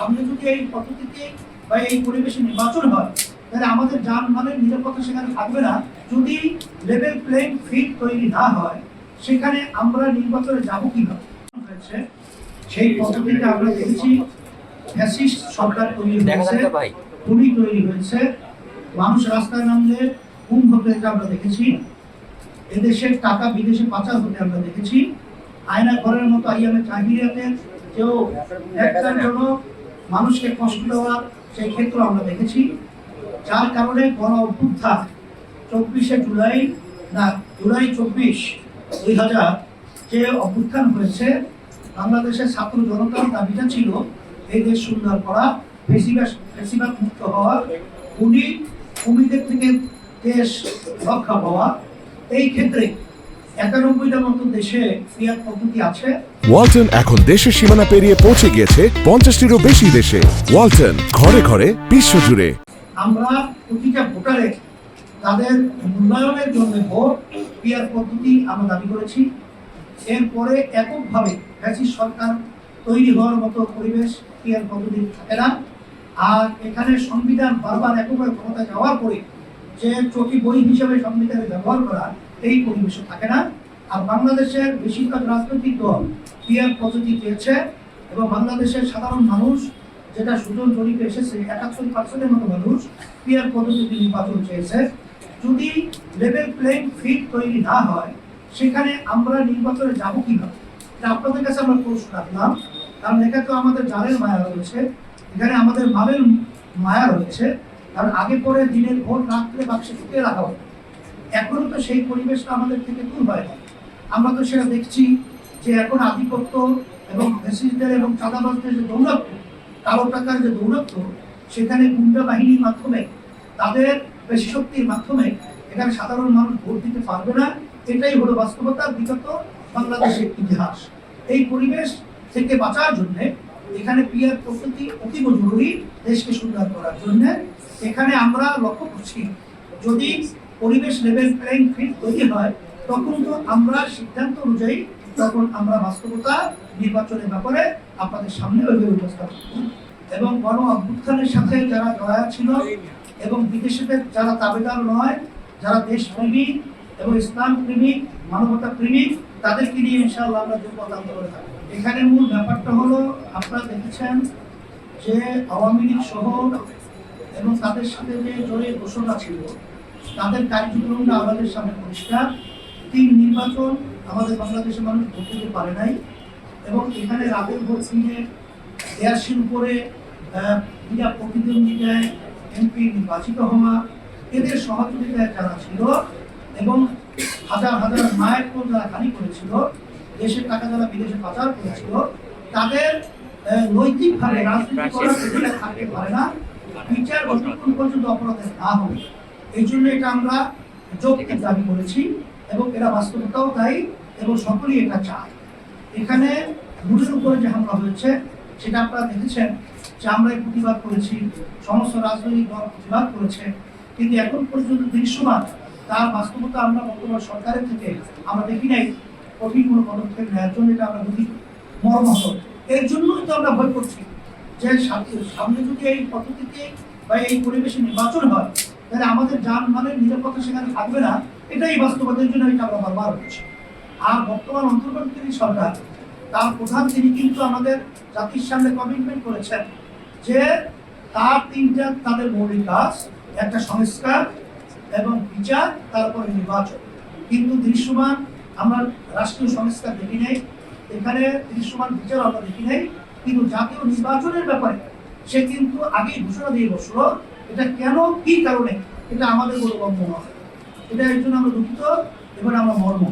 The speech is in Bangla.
সামনে যদি এই পদ্ধতিতে বা এই পরিবেশে নির্বাচন হয় তাহলে আমাদের যানবাহনের নিরাপত্তা সেখানে থাকবে না। যদি লেভেল প্লেইং ফিল্ড তৈরি না হয় সেখানে আমরা নির্বাচনে যাব কীভাবে? হয়েছে সেই পদ্ধতিতে আমরা দেখেছি ফ্যাসিস্ট সরকার তৈরি হয়েছে খুনি তৈরি হয়েছে মানুষ রাস্তায় নামলে খুন হতে আমরা দেখেছি। এদেশের টাকা বিদেশে পাচার হতে আমরা দেখেছি। আয়না ঘরের মতো আইয়ামে চাহিদাতের কেউ একটার জন্য মানুষকে কষ্ট দেওয়া, সেই ক্ষেত্র আমরা দেখেছি। যার কারণে গণ অভ্যুত্থান চব্বিশে জুলাই না, জুলাই চব্বিশ দুই হাজার যে অভ্যুত্থান হয়েছে, বাংলাদেশের ছাত্র জনতার দাবিটা ছিল, এই দেশ সুন্দর করা, বেশিরভাগ বেশিরভাগ মুক্ত হওয়া, উনি কুমিদের থেকে দেশ রক্ষা হওয়া এই ক্ষেত্রে একানব্বইটা মতো দেশে ক্রিয়া পদ্ধতি আছে। ওয়ালটন এখন দেশের সীমানা পেরিয়ে পৌঁছে গিয়েছে পঞ্চাশটিরও বেশি দেশে। ওয়ালটন ঘরে ঘরে বিশ্বজুড়ে। আমরা প্রতিটা ভোটারের তাদের মূল্যায়নের জন্য ভোট পিয়ার পদ্ধতি আমরা দাবি করেছি। এরপরে এককভাবে ফ্যাসিস্ট সরকার তৈরি হওয়ার মতো পরিবেশ পিয়ার পদ্ধতি থাকে না। আর এখানে সংবিধান বারবার এককভাবে ক্ষমতা যাওয়ার পরে যে চটি বই হিসেবে সংবিধানে ব্যবহার করা এই পরিবেশে থাকে না। আর বাংলাদেশের বেশিরভাগ রাজনৈতিক দল পিয়ার পদ্ধতি পেয়েছে এবং বাংলাদেশের সাধারণ মানুষ যেটা সুজন জরিপে এসেছে, একাত্তর পার্সেন্টের মতো মানুষ পিয়ার পদ্ধতিতে নির্বাচন চেয়েছে। যদি লেভেল প্লেইং ফিল্ড তৈরি না হয়, সেখানে আমরা নির্বাচনে যাব কীভাবে? এটা আপনাদের কাছে আমরা প্রশ্ন রাখলাম। কারণ এখানে তো আমাদের জালের মায়া রয়েছে। এখানে আমাদের মালের মায়া রয়েছে। কারণ আগে পরে দিনের ভোট রাত্রে বাক্সে ঢুকিয়ে রাখা হতো। এখনও তো সেই পরিবেশটা আমাদের থেকে দূর হয় না আমরা তো সেটা দেখছি যে এখন আধিপত্য এবং ফ্যাসিস্টদের এবং চাঁদাবাজদের যে দৌরাত্ম কালো টাকার যে দৌরাত্ম সেখানে গুন্ডা বাহিনীর মাধ্যমে, তাদের বেশি শক্তির মাধ্যমে এখানে সাধারণ মানুষ ভোট দিতে পারবে না। এটাই হলো বাস্তবতা, বিগত বাংলাদেশের ইতিহাস। এই পরিবেশ থেকে বাঁচার জন্য এখানে পিয়ার পদ্ধতি অতীব জরুরি দেশকে সুন্দর করার জন্য। এখানে আমরা লক্ষ্য করছি, যদি পরিবেশ লেভেল প্লেইং ফিল্ড তৈরি হয়, তখন তো আমরা সিদ্ধান্ত অনুযায়ী তখন আমরা বাস্তবতা নির্বাচনের ব্যাপারে আপনাদের সামনে ওইভাবে উপস্থাপন এবং গণ অভ্যুত্থানের সাথে যারা জড়া ছিল এবং বিদেশিদের যারা তাবেদার নয়, যারা দেশপ্রেমিক এবং ইসলাম প্রেমিক মানবতা প্রেমিক তাদেরকে নিয়ে ইনশাআল্লাহ আমরা যোগ্যতা আন্দোলনে থাকব এখানে মূল ব্যাপারটা হলো, আপনারা দেখেছেন যে আওয়ামী লীগ সহ এবং তাদের সাথে যে জড়িয়ে ঘোষণা ছিল তাদের কার্যক্রমটা আমাদের সামনে পরিষ্কার। তিন নির্বাচন আমাদের বাংলাদেশের মানুষ ভোট দিতে পারে নাই এবং এখানে রাতের ভোট নিয়ে দেয়াশির উপরে বিনা প্রতিদ্বন্দ্বিতায় এমপি নির্বাচিত হওয়া, এদের সহযোগিতায় যারা ছিল এবং হাজার হাজার মায়ের কোল যারা খালি করেছিল, দেশের টাকা যারা বিদেশে পাচার করেছিল, তাদের নৈতিকভাবে রাজনীতি করার থাকতে পারে না। বিচার যতক্ষণ পর্যন্ত অপরাধের না হবে এই জন্য এটা আমরা যৌক্তিক দাবি করেছি এবং এরা বাস্তবতাও তাই এবং সকলেই এটা চায়। এখানে ভোটের উপরে যে হামলা হয়েছে, সেটা আপনারা দেখেছেন যে আমরা প্রতিবাদ করেছি, সমস্ত রাজনৈতিক দল প্রতিবাদ করেছে। কিন্তু এখন পর্যন্ত দৃশ্যমান তার বাস্তবতা আমরা বর্তমান সরকারের থেকে আমরা দেখি নাই। কঠিন কোনো পদক্ষেপ নেওয়ার জন্য এটা আমরা দেখি। মর্মহত। এর জন্যই তো আমরা ভয় করছি যে সামনে যদি এই পদ্ধতিতে বা এই পরিবেশে নির্বাচন হয় তাহলে আমাদের যানবাহনের নিরাপত্তা সেখানে থাকবে না, এটাই বাস্তবতার জন্য এটা আমরা বারবার বলছি আর বর্তমান অন্তর্বর্তী সরকার, তার প্রধান তিনি কিন্তু আমাদের জাতির সামনে কমিটমেন্ট করেছেন যে তার তিনটা তাদের মৌলিক কাজ, একটা সংস্কার এবং বিচার, তারপরে নির্বাচন। কিন্তু দৃশ্যমান আমরা রাষ্ট্রীয় সংস্কার দেখি নাই, এখানে দৃশ্যমান বিচার আমরা দেখি নাই, কিন্তু জাতীয় নির্বাচনের ব্যাপারে সে কিন্তু আগেই ঘোষণা দিয়ে বসল এটা কেন? কি কারণে? এটা আমাদের বোধগম্য নয়। এটা একজন আমরা দুঃখিত, এবার আমরা মর্ম।